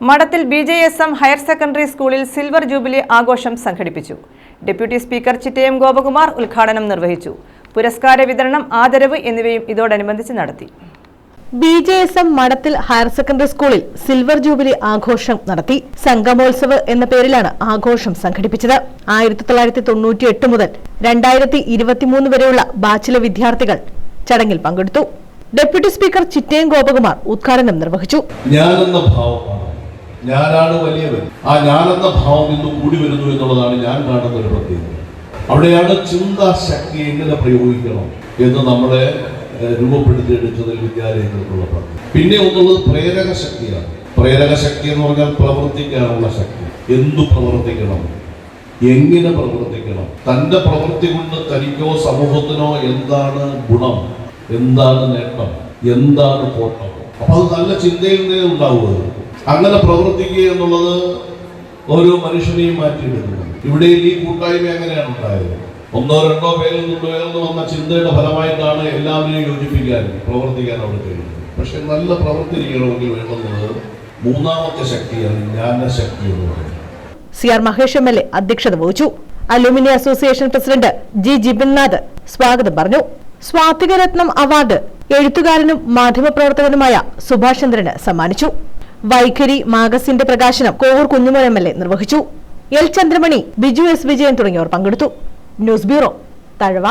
Madathil B J S M higher secondary സ്കൂളിൽ silver jubilee ആഘോഷം സംഘടിപ്പിച്ചു. ഡെപ്യൂട്ടി സ്പീക്കർ ചിറ്റയം ഗോപകുമാർ ഉദ്ഘാടനം നിർവഹിച്ചു. പുരസ്കാര വിതരണം ആദരവ് എന്നിവയും ഇതോടനുബന്ധിച്ച് നടത്തി. B J S M Madathil higher secondary സ്കൂളിൽ സിൽവർ ജൂബിലി ആഘോഷം നടത്തി. സംഗമോത്സവ് എന്ന പേരിലാണ് ആഘോഷം സംഘടിപ്പിച്ചത്. ആയിരത്തി തൊള്ളായിരത്തി തൊണ്ണൂറ്റി എട്ട് മുതൽ രണ്ടായിരത്തി ഇരുപത്തിമൂന്ന് വരെയുള്ള ബാച്ചിലെ വിദ്യാർത്ഥികൾ ചടങ്ങിൽ പങ്കെടുത്തു. ഡെപ്യൂട്ടി സ്പീക്കർ ചിറ്റയം ഗോപകുമാർ ഉദ്ഘാടനം നിർവഹിച്ചു. ഞാനെന്ന ഭാവമാണ് ഞാനാണ് വലിയവൻ. ആ ഞാനെന്ന ഭാവം ഇന്ന് കൂടി വരുന്നു എന്നുള്ളതാണ് ഞാൻ കാണുന്ന ഒരു പ്രത്യേകത. അവിടെയാണ് ചിന്താശക്തി എങ്ങനെ പ്രയോഗിക്കണം എന്ന് നമ്മളെ രൂപപ്പെടുത്തിയെടുത്തതിൽ വിദ്യാലയങ്ങൾക്കുള്ള പങ്ക് പിന്നെ ഒന്നുള്ളത് പ്രേരക ശക്തിയാണ്. പ്രേരക ശക്തി എന്ന് പറഞ്ഞാൽ പ്രവർത്തിക്കാനുള്ള ശക്തി. എന്തു പ്രവർത്തിക്കണം? എങ്ങനെ പ്രവർത്തിക്കണം? തന്റെ പ്രവൃത്തി കൊണ്ട് തനിക്കോ സമൂഹത്തിനോ എന്താണ് ഗുണം? എന്താണ് നേട്ടം? എന്താണ് കോട്ടം അപ്പൊ അത് നല്ല ചിന്തയിൽ നിന്നേ ഉണ്ടാവുക അങ്ങനെ പ്രവർത്തിക്കുക എന്നുള്ളത് ഓരോ മനുഷ്യനെയും മാറ്റിയെടുക്കുന്നു ഇവിടെ ഈ കൂട്ടായ്മ എങ്ങനെയാണ് ഉണ്ടായത്? ഒന്നോ രണ്ടോ പേരിൽ നിന്ന് വന്ന ചിന്തയുടെ ഫലമായിട്ടാണ് എല്ലാവരെയും യോജിപ്പിക്കാൻ പ്രവർത്തിക്കാൻ അവിടെ കഴിയുന്നത് പക്ഷെ നല്ല പ്രവർത്തിക്കണമെങ്കിൽ വേണ്ടുന്നത് മൂന്നാമത്തെ ശക്തിയാണ് ജ്ഞാനശക്തി എന്ന് പറയുന്നത്. C R Mahesh M L A അധ്യക്ഷത വഹിച്ചു. Alumni association president G Jibinnath സ്വാഗതം പറഞ്ഞു. സ്വാതികരത്നം അവാർഡ് എഴുത്തുകാരനും മാധ്യമപ്രവർത്തകനുമായ സുഭാഷ് ചന്ദ്രന് സമ്മാനിച്ചു. വൈഖരി മാഗസിന്റെ പ്രകാശനം Kovoor Kunjumon M L A നിർവഹിച്ചു. എൽ ചന്ദ്രമണി ബിജു എസ് വിജയൻ തുടങ്ങിയവർ പങ്കെടുത്തു. News bureau Thazhava.